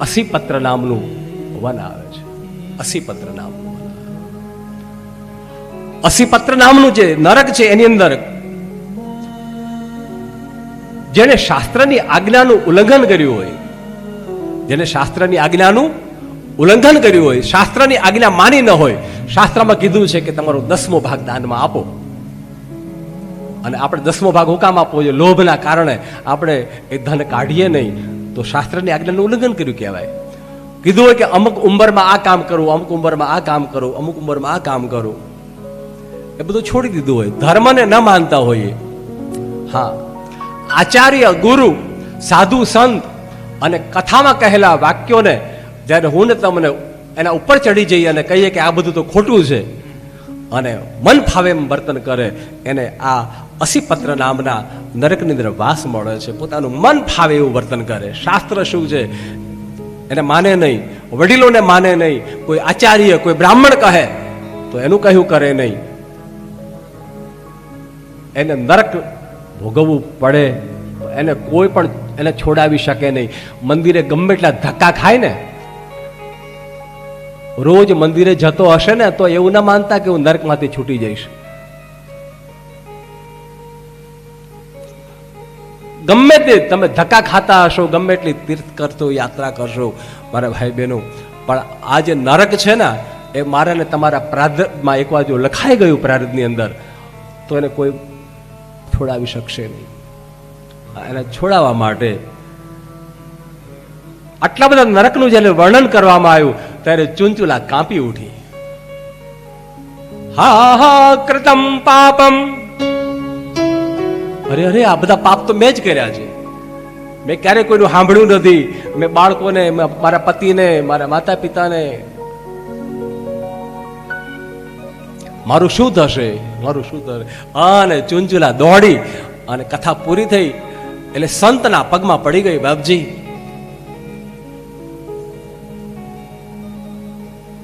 અસીપત્ર નામનું વન આવે છે. અસીપત્ર નામનું અસીપત્ર નામનું જે નરક છે એની અંદર જેને શાસ્ત્રની આજ્ઞાનું ઉલ્લંઘન કર્યું હોય જેને શાસ્ત્રની આજ્ઞાનું ઉલ્લંઘન કર્યું હોય, શાસ્ત્રની આજ્ઞા માની ન હોય, શાસ્ત્રમાં કીધું છે કે તમારો દસમો ભાગ દાનમાં આપો. અને આપણે દસમો ભાગ હું કામ આપવો જોઈએ લોભના કારણે. આપણે એ ધન કાઢીએ નહીં. તો શાસ્ત્રની આજ્ઞાનું ઉલ્લંઘન કર્યું કહેવાય. કીધું હોય કે અમુક ઉંમરમાં આ કામ કરવું અમુક ઉંમરમાં આ કામ કરવું અમુક ઉંમરમાં આ કામ કરું. એ બધું છોડી દીધું હોય. ધર્મને ન માનતા હોઈએ. હા. આચાર્ય, ગુરુ, સાધુ, સંત અને કથામાં કહેલા વાક્યોને જ્યારે હું ને તમને એના ઉપર ચડી જઈએ અને કહીએ કે આ બધું તો ખોટું છે. અને મન ફાવે એમ વર્તન કરે, એને આ અસીપત્ર નામના નરકની અંદર વાસ મળે છે. પોતાનું મન ફાવે એવું વર્તન કરે. શાસ્ત્ર શું છે? એને માને નહીં. વડીલોને માને નહીં. કોઈ આચાર્ય, કોઈ બ્રાહ્મણ કહે, તો એનું કહ્યું કરે નહીં? એને નરક ભોગવવું પડે એને કોઈ પણ એને છોડાવી શકે નહીં. મંદિરે ગમે એટલા ધક્કા ખાય ને, રોજ મંદિરે જતો હશે ને, તો એવું ના માનતા કે હું નરકમાંથી છૂટી જઈશ. ગમે તે તમે ધક્કા ખાતા હશો, ગમે એટલી તીર્થ કરશો યાત્રા કરશો, મારા ભાઈ બહેનો પણ આ જે નરક છે ને, એ મારા ને તમારા પ્રારબ્ધમાં એકવાર જો લખાઈ ગયું પ્રારબ્ધની અંદર, તો એને કોઈ છોડાવી શકશે નહીં. એને છોડાવવા માટે આટલા બધા નરકનું જ્યારે વર્ણન કરવામાં આવ્યું ત્યારે ચુંચુલા કાંપી ઉઠી. હા હા, કૃતમ પાપમ અરે અરે, આ બધા પાપ તો મેં જ કર્યા છે. મેં ક્યારેય કોઈનું સાંભળ્યું નથી. મેં બાળકોને મારા પતિને, મારા માતા પિતાને મારું શું થશે? મારું શું થશે? અને ચુંચુલા દોડી અને કથા પૂરી થઈ એટલે સંતના પગમાં પડી ગઈ બાપજી.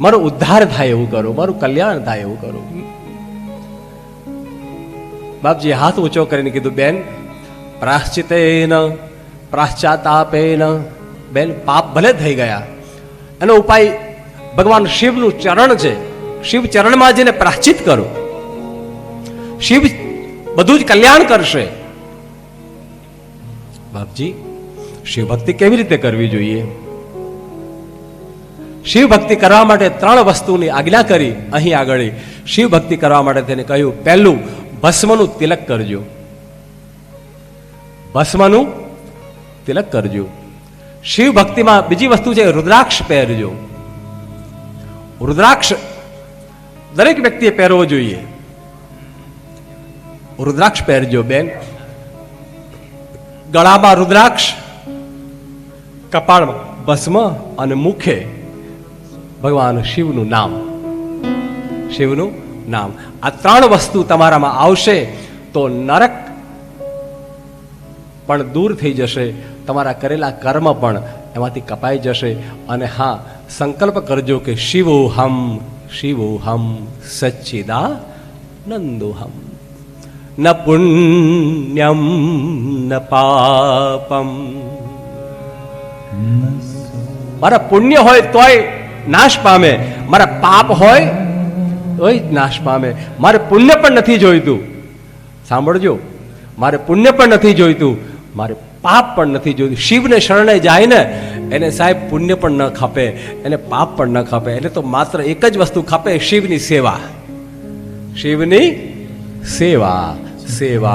મારો ઉદ્ધાર થાય એવું કરો, મારું કલ્યાણ થાય એવું કરો. બાપજી હાથ ઊંચો કરીને કીધું, બેન, પ્રાશ્ચિતેન, પ્રાશ્ચાતાપેન, બેન, પાપ ભલે થઈ ગયા. એનો ઉપાય ભગવાન શિવનું ચરણ છે. શિવ ચરણમાં જઈને પ્રાશ્ચિત કરો. શિવ બધું જ કલ્યાણ કરશે. બાપજી શિવ ભક્તિ કેવી રીતે કરવી જોઈએ? શિવ ભક્તિ કરવા માટે ત્રણ વસ્તુની આજ્ઞા કરી અહીં આગળ. શિવ ભક્તિ કરવા માટે તેને કહ્યું, પહેલું ભસ્મનું તિલક કરજો. ભસ્મનું તિલક કરજો. શિવ ભક્તિમાં બીજી વસ્તુ છે, રુદ્રાક્ષ પહેરજો. રુદ્રાક્ષ દરેક વ્યક્તિએ પહેરવો જોઈએ. રુદ્રાક્ષ પહેરજો બેન. ગળામાં રુદ્રાક્ષ, કપાળમાં ભસ્મ અને મુખે ભગવાન શિવનું નામ. શિવનું નામ. આ ત્રણ વસ્તુ તમારામાં આવશે તો નરક પણ દૂર થઈ જશે, તમારા કરેલા કર્મ પણ એમાંથી કપાઈ જશે. અને હા, સંકલ્પ કરજો કે શિવોહમ શિવોહમ સચ્ચિદા નંદોહમ ન પુણ્યમ, ન પાપમ. મારા પુણ્ય હોય તોય નાશ પામે. મારા પાપ હોય તોય જ નાશ પામે. મારે પુણ્ય પણ નથી જોઈતું. સાંભળજો. મારે પુણ્ય પણ નથી જોઈતું. મારે પાપ પણ નથી જોઈતું. શિવને શરણે જાય ને એને સાહેબ પુણ્ય પણ ન ખપે, એને પાપ પણ ન ખપે. એટલે તો માત્ર એક જ વસ્તુ ખપે, શિવની સેવા. શિવની સેવા. સેવા.